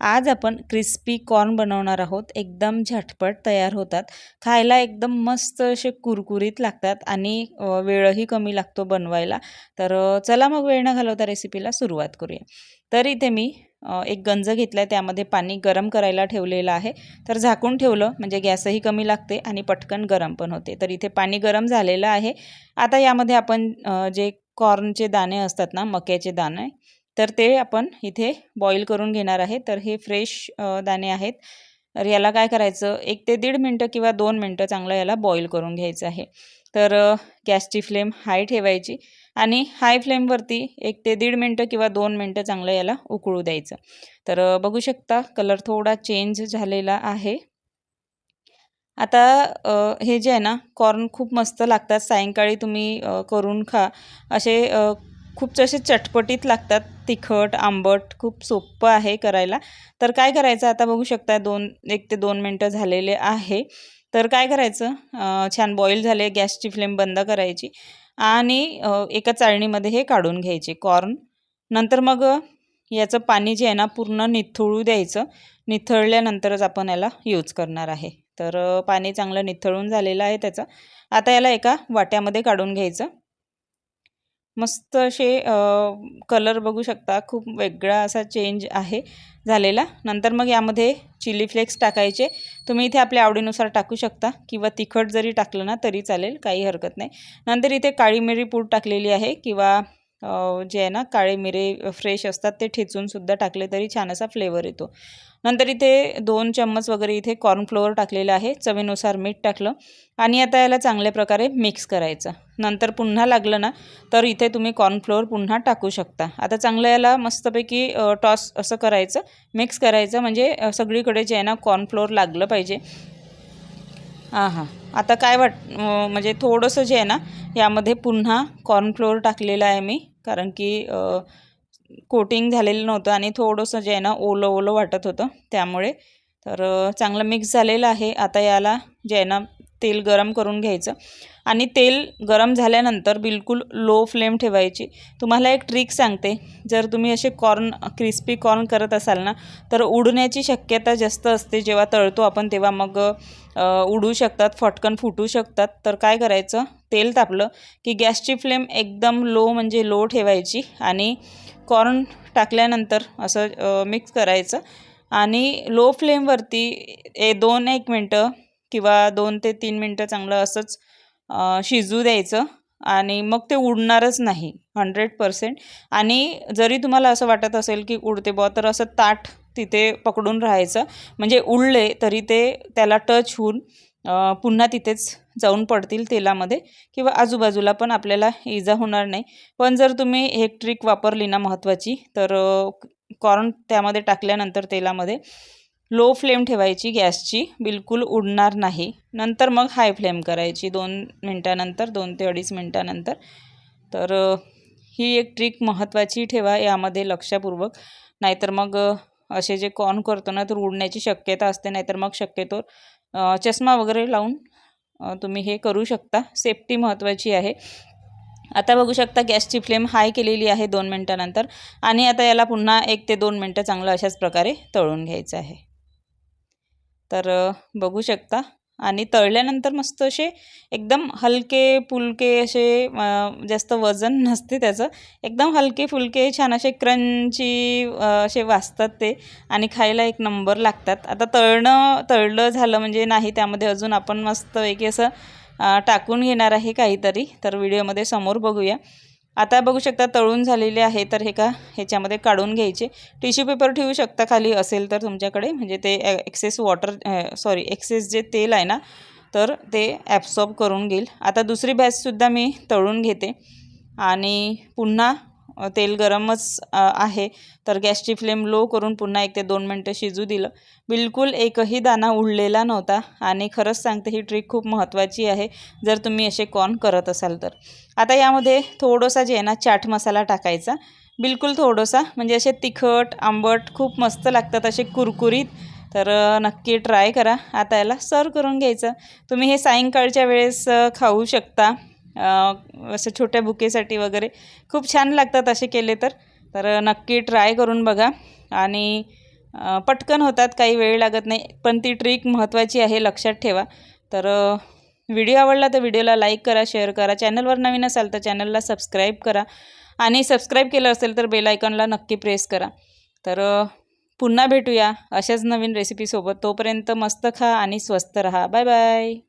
आज आपण crispy corn बनवणार आहोत. एकदम झटपट तयार होतात. खायला एकदम मस्त असे कुरकुरीत लागतात आणि वेळही कमी लागतो बनवायला. तर चला मग वेळ न घालवता रेसिपीला सुरुवात करूया. तर इथे मी एक गंज घेतला आहे त्यामध्ये पाणी गरम करायला ठेवलेलं आहे. तर झाकून ठेवलं म्हणजे गॅसही कमी लागते आणि पटकन गरम पण होते. तर इथे पाणी गरम झालेलं आहे. आता यामध्ये आपण जे कॉर्नचे दाणे असतात ना मक्याचे दाणे तर ते आपण इथे बॉईल करून घेणार आहे. तर हे फ्रेश दाणे आहेत. तर याला काय करायचं? एक ते दीड मिनटं किंवा दोन मिनटं चांगलं याला बॉईल करून घ्यायचं आहे. तर गॅसची फ्लेम हाय ठेवायची आणि हाय फ्लेमवरती एक ते दीड मिनटं किंवा दोन मिनटं चांगलं याला उकळू द्यायचं. तर बघू शकता कलर थोडा चेंज झालेला आहे. आता हे जे आहे ना कॉर्न खूप मस्त लागतात. सायंकाळी तुम्ही करून खा. असे खूप असे चटपटीत लागतात तिखट आंबट खूप सोपं आहे करायला. तर काय करायचं? आता बघू शकता दोन एक ते दोन मिनटं झालेले आहे. तर काय करायचं? छान बॉईल झाले गॅसची फ्लेम बंद करायची आणि एका चाळणीमध्ये हे काढून घ्यायचे कॉर्न नंतर मग याचं पाणी जे आहे ना पूर्ण निथळू द्यायचं. निथळल्यानंतरच आपण याला यूज करणार आहे. तर पाणी चांगलं निथळून झालेलं आहे त्याचं. आता याला एका वाट्यामध्ये काढून घ्यायचं. मस्त असे कलर बघू शकता. खूप वेगळा असा चेंज आहे झालेला. नंतर मग यामध्ये चिली फ्लेक्स टाकायचे. तुम्ही इथे आपल्या आवडीनुसार टाकू शकता. किंवा तिखट जरी टाकलं ना तरी चालेल. काही हरकत नाही. नंतर इथे काळी मिरी पूड टाकलेली आहे. किंवा जे आहे ना काळे मिरे फ्रेश असतात ते ठेचूनसुद्धा टाकले तरी छान असा फ्लेवर येतो. नंतर इथे दोन चम्मच वगैरे इथे कॉर्नफ्लोअर टाकलेलं आहे चवीनुसार मीठ टाकलं आणि आता याला चांगल्या प्रकारे मिक्स करायचं. नंतर पुन्हा लागलं ना तर इथे तुम्ही कॉर्नफ्लोअर पुन्हा टाकू शकता. आता चांगलं याला मस्तपैकी टॉस असं करायचं मिक्स करायचं म्हणजे सगळीकडे जे आहे ना कॉर्नफ्लोअर लागलं पाहिजे. हां हां आता काय वाट म्हणजे थोडंसं जे आहे ना यामध्ये पुन्हा कॉर्नफ्लोअर टाकलेलं आहे मी कारण की कोटिंग झालेलं नव्हतं आणि थोडंसं जे आहे ना ओलं ओलं वाटत होतं त्यामुळे तर चांगलं मिक्स झालेलं आहे. आता याला जे आहे ना तेल गरम करून घ्यायचं. आणि तेल गरम झाल्यानंतर बिलकुल लो फ्लेम ठेवायची. तुम्हाला एक ट्रिक सांगते. जर तुम्ही असे कॉर्न क्रिस्पी कॉर्न करत असाल ना तर उडण्याची शक्यता जास्त असते. जेव्हा तळतो आपण तेव्हा मग उडू शकतात फटकन फुटू शकतात. तर काय करायचं? तेल तापलं की गॅसची फ्लेम एकदम लो म्हणजे लो ठेवायची आणि कॉर्न टाकल्यानंतर असं मिक्स करायचं. आणि लो फ्लेमवरती ए दोन एक मिनटं किंवा दोन ते तीन मिनटं चांगलं असंच शिजू द्यायचं आणि मग ते उडणारच नाही हंड्रेड पर्सेंट आणि जरी तुम्हाला असं वाटत असेल की उडते बुवा तर असं ताट तिथे पकडून राहायचं. म्हणजे उडले तरी ते त्याला टच होऊन पुन्हा तिथेच जाऊन पडतील तेलामध्ये किंवा आजूबाजूला पण आपल्याला इजा होणार नाही. पण जर तुम्ही एक ट्रिक वापरली ना महत्त्वाची तर कॉर्न त्यामध्ये टाकल्यानंतर तेलामध्ये लो फ्लेम ठेवायची गॅसची बिलकुल उडणार नाही. नंतर मग हाय फ्लेम करायची दोन मिनटानंतर दोन ते अडीच मिनटानंतर. तर ही एक ट्रिक महत्त्वाची ठेवा यामध्ये लक्षपूर्वक. नाहीतर मग असे जे कॉर्न करतो ना तर उडण्याची शक्यता असते नाहीतर मग शक्यतो चष्मा वगैरे लावून तुम्ही हे करू शकता. सेफ्टी महत्त्वाची आहे. आता बघू शकता गॅसची फ्लेम हाय केलेली आहे दोन मिनटानंतर. आणि आता याला पुन्हा एक ते दोन मिनटं चांगलं अशाच प्रकारे तळून घ्यायचं आहे. तर बघू शकता. आणि तळल्यानंतर मस्त असे एकदम हलके फुलके असे जास्त वजन नसते त्याचं. एकदम हलके फुलके छान असे क्रंची असे वाचतात ते आणि खायला एक नंबर लागतात. आता तळणं तळलं झालं म्हणजे नाही त्यामध्ये अजून आपण मस्तपैकी असं टाकून घेणार आहे काहीतरी. तर व्हिडिओमध्ये समोर बघूया. आता बघू शकता तळून झालेले आहे तर हे का ह्याच्यामध्ये काढून घ्यायचे. टिश्यू पेपर ठेवू शकता खाली असेल तर तुमच्याकडे. म्हणजे ते एक्सेस वॉटर सॉरी एक्सेस जे तेल आहे ना तर ते ॲब्सॉर्ब करून घेईल. आता दुसरी बॅचसुद्धा मी तळून घेते. आणि पुन्हा तेल गरमच आहे. तर गॅसची फ्लेम लो करून पुन्हा एक ते दोन मिनटं शिजू दिलं. बिलकुल एकही दाणा उडलेला नव्हता आणि खरंच सांगते ही ट्रिक खूप महत्त्वाची आहे जर तुम्ही असे कॉर्न करत असाल तर. आता यामध्ये थोडंसा जे आहे ना चाट मसाला टाकायचा. बिलकुल थोडंसा म्हणजे असे तिखट आंबट खूप मस्त लागतात असे कुरकुरीत. तर नक्की ट्राय करा. आता याला सर्व करून घ्यायचं. तुम्ही हे सायंकाळच्या वेळेस खाऊ शकता. असं छोट्या बुकेसाठी वगैरे. खूप छान लागतात असे केले तर. तर नक्की ट्राय करून बघा. आणि पटकन होतात काही वेळ लागत नाही. पण ती ट्रिक महत्त्वाची आहे लक्षात ठेवा. तर व्हिडिओ आवडला तर व्हिडिओला लाईक करा शेअर करा. चॅनलवर नवीन असाल तर चॅनलला सबस्क्राईब करा. आणि सबस्क्राईब केलं असेल तर बेल आयकॉनला नक्की प्रेस करा. तर पुन्हा भेटूया अशाच नवीन रेसिपीसोबत तोपर्यंत मस्त खा आणि स्वस्त रहा. Bye bye